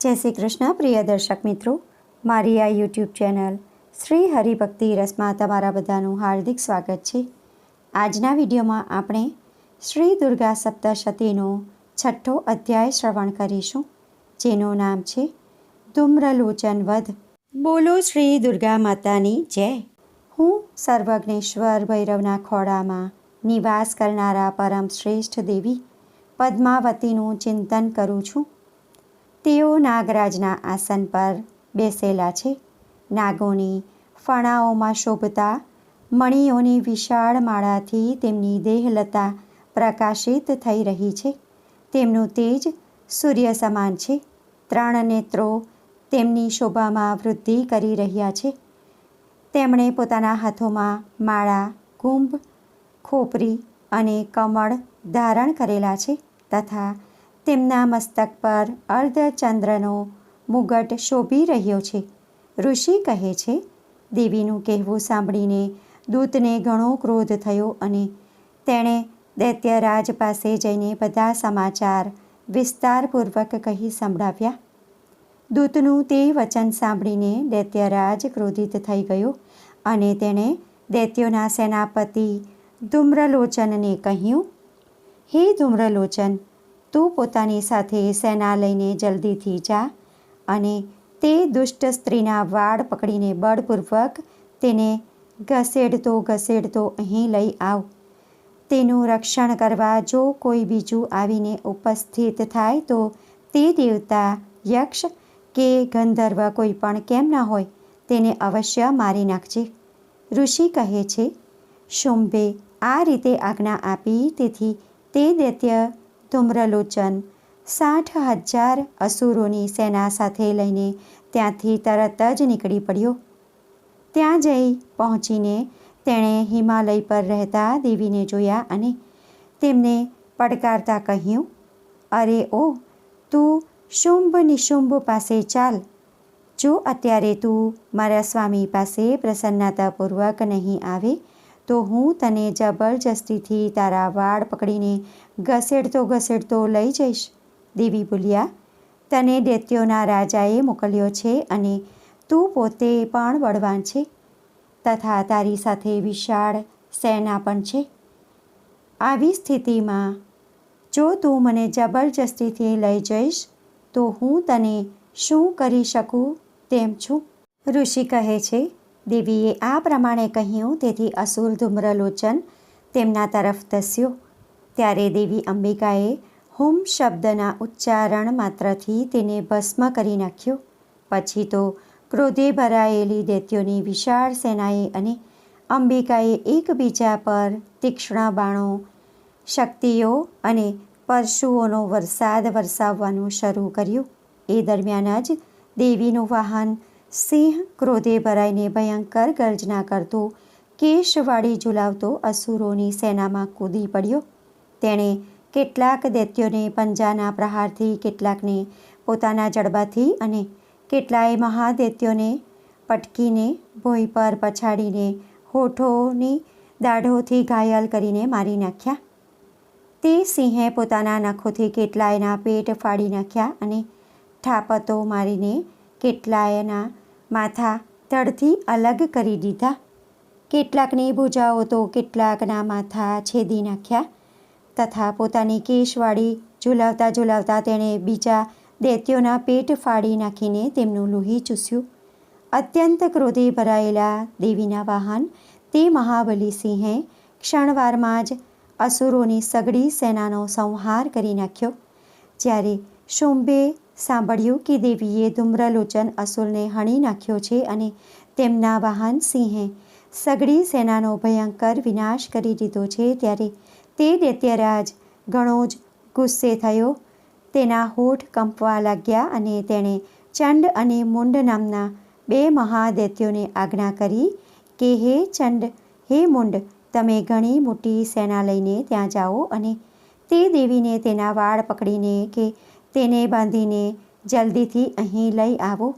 જય શ્રી કૃષ્ણ, પ્રિય દર્શક મિત્રો. મારી આ યુટ્યુબ ચેનલ શ્રી હરિભક્તિ રસમાં તમારા બધાનું હાર્દિક સ્વાગત છે. આજના વિડીયોમાં આપણે શ્રી દુર્ગા સપ્તશતીનો છઠ્ઠો અધ્યાય શ્રવણ કરીશું, જેનું નામ છે ધૂમ્રલોચન વધ. બોલો શ્રી દુર્ગા માતાની જય. હું સર્વજ્ઞેશ્વર ભૈરવના ખોળામાં નિવાસ કરનારા પરમ શ્રેષ્ઠ દેવી, પદ્માવતીનું ચિંતન કરું છું. તેઓ નાગરાજના આસન પર બેસેલા છે. નાગોની ફણાઓમાં શોભતા મણીઓની વિશાળ માળાથી તેમની દેહલતા પ્રકાશિત થઈ રહી છે. તેમનું તેજ સૂર્ય સમાન છે. ત્રણ નેત્રો તેમની શોભામાં વૃદ્ધિ કરી રહ્યા છે. તેમણે પોતાના હાથોમાં માળા, કુંભ, ખોપરી અને કમળ ધારણ કરેલા છે તથા તેમના મસ્તક પર અર્ધચંદ્રનો મુગટ શોભી રહ્યો છે. ઋષિ કહે છે, દેવીનું કહેવું સાંભળીને દૂતને ઘણો ક્રોધ થયો અને તેણે દૈત્યરાજ પાસે જઈને બધા સમાચાર વિસ્તારપૂર્વક કહી સંભળાવ્યા. દૂતનું તે વચન સાંભળીને દૈત્યરાજ ક્રોધિત થઈ ગયો અને તેણે દૈત્યોના સેનાપતિ ધૂમ્રલોચનને કહ્યું, હે ધૂમ્રલોચન તું પોતાની સાથે સેના લઈને જલ્દીથી જા અને તે દુષ્ટ સ્ત્રીના વાળ પકડીને બળપૂર્વક તેને ઘસેડતો ઘસેડતો અહીં લઈ આવ. તેનું રક્ષણ કરવા જો કોઈ બીજું આવીને ઉપસ્થિત થાય તો તે દેવતા યક્ષ કે ગંધર્વ કોઈ પણ કેમ ન હોય તેને અવશ્ય મારી નાખજે. ઋષિ કહે છે, શુંભે આ રીતે આજ્ઞા આપી તેથી તે દૈત્ય ધૂમ્રલોચન. સાઠ હજાર અસુરોની સેના સાથે લઈને ત્યાંથી તરત જ નીકળી પડ્યો. ત્યાં જઈ પહોંચીને તેણે હિમાલય પર રહેતા દેવીને જોયા અને તેમને પડકારતા કહ્યું, અરે ઓ, તું શુંભ નિશુંભ પાસે ચાલ. જો અત્યારે તું મારા સ્વામી પાસે પ્રસન્નતાપૂર્વક નહીં આવે તો હું તને જબરજસ્તીથી તારા વાળ પકડીને ઘસેડતો ઘસેડતો લઈ જઈશ. દેવી બોલ્યા, તને દૈત્યોના રાજાએ મોકલ્યો છે અને તું પોતે પણ બળવાન છે. તથા તારી સાથે વિશાળ સેના પણ છે. આવી સ્થિતિમાં જો તું મને જબરજસ્તીથી લઈ જઈશ, તો હું તને શું કરી શકું તેમ છું. ઋષિ કહે છે દેવીએ આ પ્રમાણે કહ્યું, તેથી અસુર ધૂમ્રલોચન તેમના તરફ ધસ્યો. ત્યારે દેવી અંબિકાએ હુમ શબ્દના ઉચ્ચારણ માત્રથી તેને ભસ્મ કરી નાખ્યો. પછી તો ક્રોધે ભરાયેલી દૈત્યોની વિશાળ સેનાએ અને અંબિકાએ એકબીજા પર તીક્ષ્ણ બાણો, શક્તિઓ અને પરશુઓનો વરસાદ વરસાવવાનું શરૂ કર્યું. એ દરમિયાન જ દેવીનું વાહન સિંહ ક્રોધે ભરાઈને ભયંકર ગર્જના કરતો, કેશવાળી ઝુલાવતો અસુરોની સેનામાં કૂદી પડ્યો. તેણે કેટલાક દૈત્યોને પંજાના પ્રહારથી, કેટલાકને પોતાના જડબાથી અને કેટલાય મહાદૈત્યોને પટકીને ભોઈ પર પછાડીને હોઠોની દાઢોથી ઘાયલ કરીને મારી નાખ્યા. તે સિંહે પોતાના નખોથી કેટલાયના પેટ ફાડી નાખ્યા અને ઠાપતો મારીને કેટલાયના માથા તળથી અલગ કરી દીધા. કેટલાકની ભૂજાઓ તો કેટલાકના માથા છેદી નાખ્યા તથા પોતાની કેશવાળી ઝુલાવતા ઝુલાવતા તેણે બીજા દૈત્યોના પેટ ફાડી નાખીને તેમનું લોહી ચૂસ્યું. અત્યંત ક્રોધે ભરાયેલા દેવીના વાહન તે મહાબલી સિંહે ક્ષણવારમાં જ અસુરોની સગડી સેનાનો સંહાર કરી નાખ્યો. જ્યારે શુંભે સાંભળ્યું કે દેવીએ ધૂમ્રલોચન અસુરને હણી નાખ્યો છે અને તેમના વાહન સિંહે સગડી સેનાનો ભયંકર વિનાશ કરી દીધો છે ત્યારે તે દૈત્યરાજ ઘણો જ ગુસ્સે થયો. તેના હોઠ કંપવા લાગ્યા અને તેણે ચંડ અને મુંડ નામના બે મહાદૈત્યોને આજ્ઞા કરી કે, હે ચંડ, હે મુંડ, તમે ઘણી મોટી સેના લઈને ત્યાં જાઓ અને તે દેવીને તેના વાળ પકડીને કે તેને બાંધીને જલ્દીથી અહીં લઈ આવો.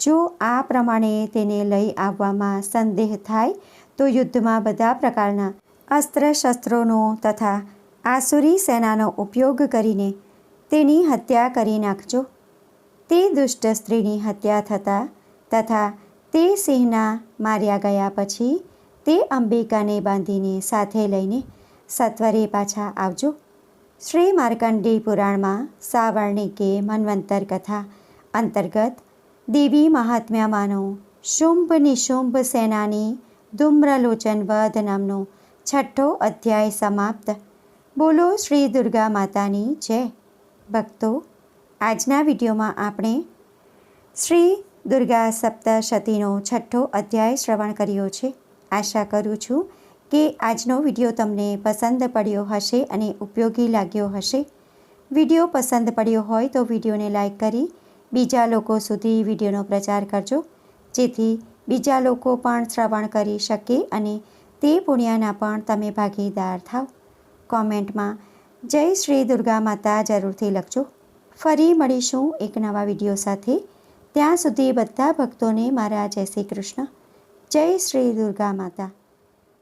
જો આ પ્રમાણે તેને લઈ આવવામાં સંદેહ થાય, તો યુદ્ધમાં બધા પ્રકારના અસ્ત્ર શસ્ત્રોનો તથા આસુરી સેનાનો ઉપયોગ કરીને તેની હત્યા કરી નાખજો. તે દુષ્ટ સ્ત્રીની હત્યા થતાં તથા તે સિંહના માર્યા ગયા પછી તે અંબિકાને બાંધીને સાથે લઈને સત્વરે પાછા આવજો. શ્રી માર્કંડી પુરાણમાં સાવર્ણિકે મન્વંતર કથા અંતર્ગત દેવી મહાત્મ્યમાંનો શુંભ નિશુંભ સેનાની ધૂમ્રલોચન વધ નામનો છઠ્ઠો અધ્યાય સમાપ્ત. બોલો શ્રી દુર્ગા માતાની જય. ભક્તો, આજના વિડીયોમાં આપણે શ્રી દુર્ગા સપ્તશતીનો છઠ્ઠો અધ્યાય શ્રવણ કર્યો છે. આશા કરું છું કે આજનો વીડિયો તમને પસંદ પડ્યો હશે અને ઉપયોગી લાગ્યો હશે? વીડિયો પસંદ પડ્યો હોય તો વિડીયોને લાઇક કરી બીજા લોકો સુધી વિડીયોનો પ્રચાર કરજો, જેથી બીજા લોકો પણ શ્રવણ કરી શકે અને તે પુણ્યના પણ તમે ભાગીદાર થાવ. કોમેન્ટમાં, જય શ્રી દુર્ગા માતા જરૂરથી લખજો. ફરી મળીશું એક નવા વીડિયો સાથે. ત્યાં સુધી બધા ભક્તોને મારા જય શ્રી કૃષ્ણ. જય શ્રી દુર્ગા માતા.